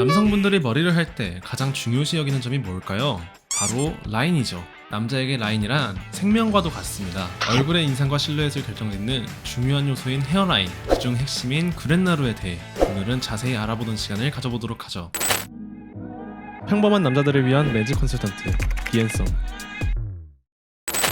남성분들이 머리를 할 때 가장 중요시 여기는 점이 뭘까요? 바로 라인이죠. 남자에게 라인이란 생명과도 같습니다. 얼굴의 인상과 실루엣을 결정짓는 중요한 요소인 헤어라인, 그중 핵심인 그랜나루에 대해 오늘은 자세히 알아보는 시간을 가져보도록 하죠. 평범한 남자들을 위한 매직 컨설턴트 비앤썸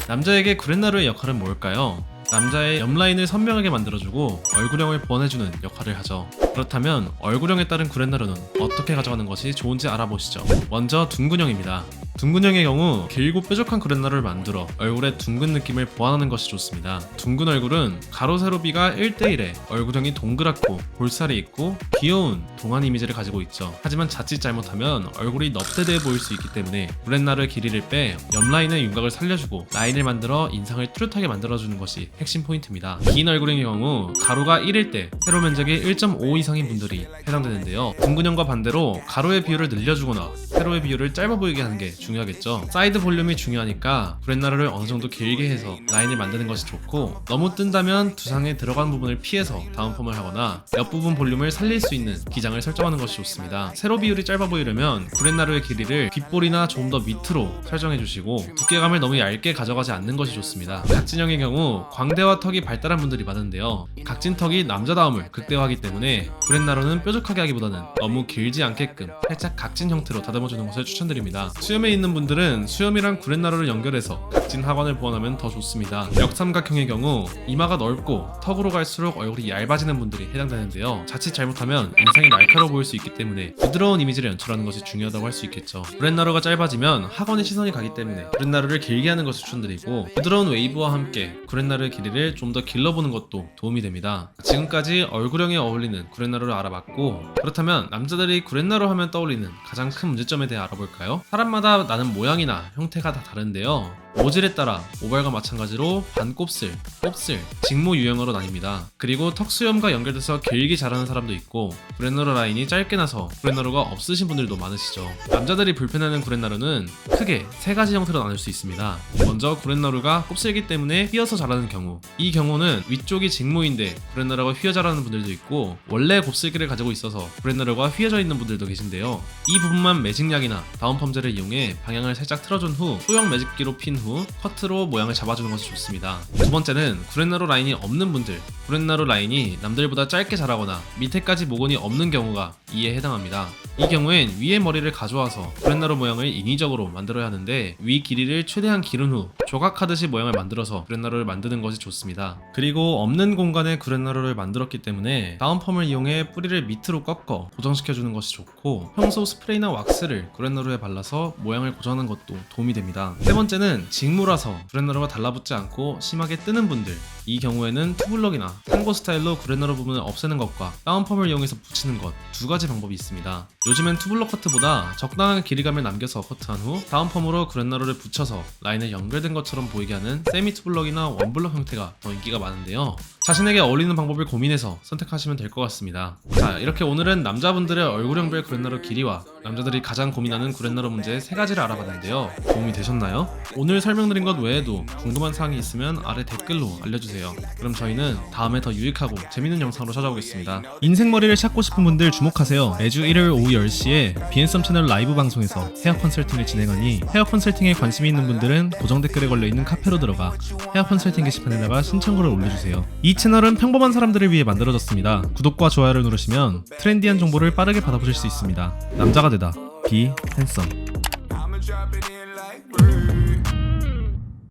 남자에게 그랜나루의 역할은 뭘까요? 남자의 옆라인을 선명하게 만들어주고 얼굴형을 보완해주는 역할을 하죠. 그렇다면 얼굴형에 따른 구렛나루는 어떻게 가져가는 것이 좋은지 알아보시죠. 먼저 둥근형입니다. 둥근형의 경우 길고 뾰족한 구렛나루를 만들어 얼굴의 둥근 느낌을 보완하는 것이 좋습니다. 둥근 얼굴은 가로 세로 비가 1대1에 얼굴형이 동그랗고 볼살이 있고 귀여운 동안 이미지를 가지고 있죠. 하지만 자칫 잘못하면 얼굴이 넙대대해 보일 수 있기 때문에 구렛나루의 길이를 빼 옆라인의 윤곽을 살려주고 라인을 만들어 인상을 뚜렷하게 만들어주는 것이 핵심 포인트입니다. 긴 얼굴의 경우 가로가 1일 때 세로 면적이 1.5 이상인 분들이 해당되는데요. 둥근형과 반대로 가로의 비율을 늘려주거나 세로의 비율을 짧아 보이게 하는 게 중요하겠죠. 사이드 볼륨이 중요하니까 브렛나루를 어느 정도 길게 해서 라인을 만드는 것이 좋고 너무 뜬다면 두상에 들어간 부분을 피해서 다운펌을 하거나 옆부분 볼륨을 살릴 수 있는 기장을 설정하는 것이 좋습니다. 세로 비율이 짧아 보이려면 브렛나루의 길이를 귓볼이나 조금 더 밑으로 설정해 주시고 두께감을 너무 얇게 가져가지 않는 것이 좋습니다. 각진형의 경우 광대와 턱이 발달한 분들이 많은데요. 각진 턱이 남자다움을 극대화하기 때문에 브렛나루는 뾰족하게 하기보다는 너무 길지 않게끔 살짝 각진 형태로 다듬어주는 것을 추천드립니다. 수염에 있는 분들은 수염이랑 구렛나루를 연결해서 각진 하관을 보완하면 더 좋습니다. 역삼각형의 경우 이마가 넓고 턱으로 갈수록 얼굴이 얇아지는 분들이 해당되는데요. 자칫 잘못하면 인상이 날카로워 보일 수 있기 때문에 부드러운 이미지를 연출하는 것이 중요하다고 할 수 있겠죠. 브렛나루가 짧아지면 하관에 시선이 가기 때문에 브렛나루를 길게 하는 것을 추천드리고 부드러운 웨이브와 함께 구렛나루의 길이를 좀 더 길러보는 것도 도움이 됩니다. 지금까지 얼굴형에 어울리는 구렛나루를 알아봤고 그렇다면 남자들이 구렛나루 하면 떠올리는 가장 큰 문제점 에 대해 알아볼까요? 사람마다 나는 모양이나 형태가 다 다른데요. 모질에 따라 모발과 마찬가지로 반곱슬, 곱슬, 직모 유형으로 나뉩니다. 그리고 턱수염과 연결돼서 길게 자라는 사람도 있고 구렛나루 라인이 짧게 나서 구렛나루가 없으신 분들도 많으시죠. 남자들이 불편해하는 구렛나루는 크게 세 가지 형태로 나눌 수 있습니다. 먼저 구렛나루가 곱슬기 때문에 휘어서 자라는 경우 이 경우는 위쪽이 직모인데 구렛나루가 휘어 자라는 분들도 있고 원래 곱슬기를 가지고 있어서 구렛나루가 휘어져 있는 분들도 계신데요. 이 부분만 매직약이나 다운펌제를 이용해 방향을 살짝 틀어준 후 소형 매직기로 핀후 커트로 모양을 잡아주는 것이 좋습니다. 두 번째는 구렛나루 라인이 없는 분들 구렛나루 라인이 남들보다 짧게 자라거나 밑에까지 모근이 없는 경우가 이에 해당합니다. 이 경우엔 위에 머리를 가져와서 구렛나루 모양을 인위적으로 만들어야 하는데 위 길이를 최대한 기른 후 조각하듯이 모양을 만들어서 구렛나루를 만드는 것이 좋습니다. 그리고 없는 공간에 구렛나루를 만들었기 때문에 다운펌을 이용해 뿌리를 밑으로 꺾어 고정시켜주는 것이 좋고 평소 스프레이나 왁스를 구렛나루에 발라서 모양을 고정하는 것도 도움이 됩니다. 세 번째는 직무라서 구렛나루가 달라붙지 않고 심하게 뜨는 분들 이 경우에는 투블럭이나 탱고 스타일로 구렛나루 부분을 없애는 것과 다운펌을 이용해서 붙이는 것 두 가지 방법이 있습니다. 요즘엔 투블럭 커트보다 적당한 길이감을 남겨서 커트한 후 다운펌으로 구렛나루를 붙여서 라인을 연결된 것처럼 보이게 하는 세미 투블럭이나 원블럭 형태가 더 인기가 많은데요. 자신에게 어울리는 방법을 고민해서 선택하시면 될 것 같습니다. 자, 이렇게 오늘은 남자분들의 얼굴형별 구렛나루 길이와 남자들이 가장 고민하는 구렛나루 문제 세 가지를 알아봤는데요. 도움이 되셨나요? 오늘 설명드린 것 외에도 궁금한 사항이 있으면 아래 댓글로 알려주세요. 그럼 저희는 다음에 더 유익하고 재밌는 영상으로 찾아오겠습니다. 인생머리를 찾고 싶은 분들 주목하세요. 매주 일요일 오후 10시에 비앤썸 채널 라이브 방송에서 헤어 컨설팅을 진행하니 헤어 컨설팅에 관심이 있는 분들은 고정 댓글에 걸려있는 카페로 들어가 헤어 컨설팅 게시판에다가 신청글을 올려주세요. 이 채널은 평범한 사람들을 위해 만들어졌습니다. 구독과 좋아요를 누르시면 트렌디한 정보를 빠르게 받아보실 수 있습니다. 남자가 되 다. 비 핸섬.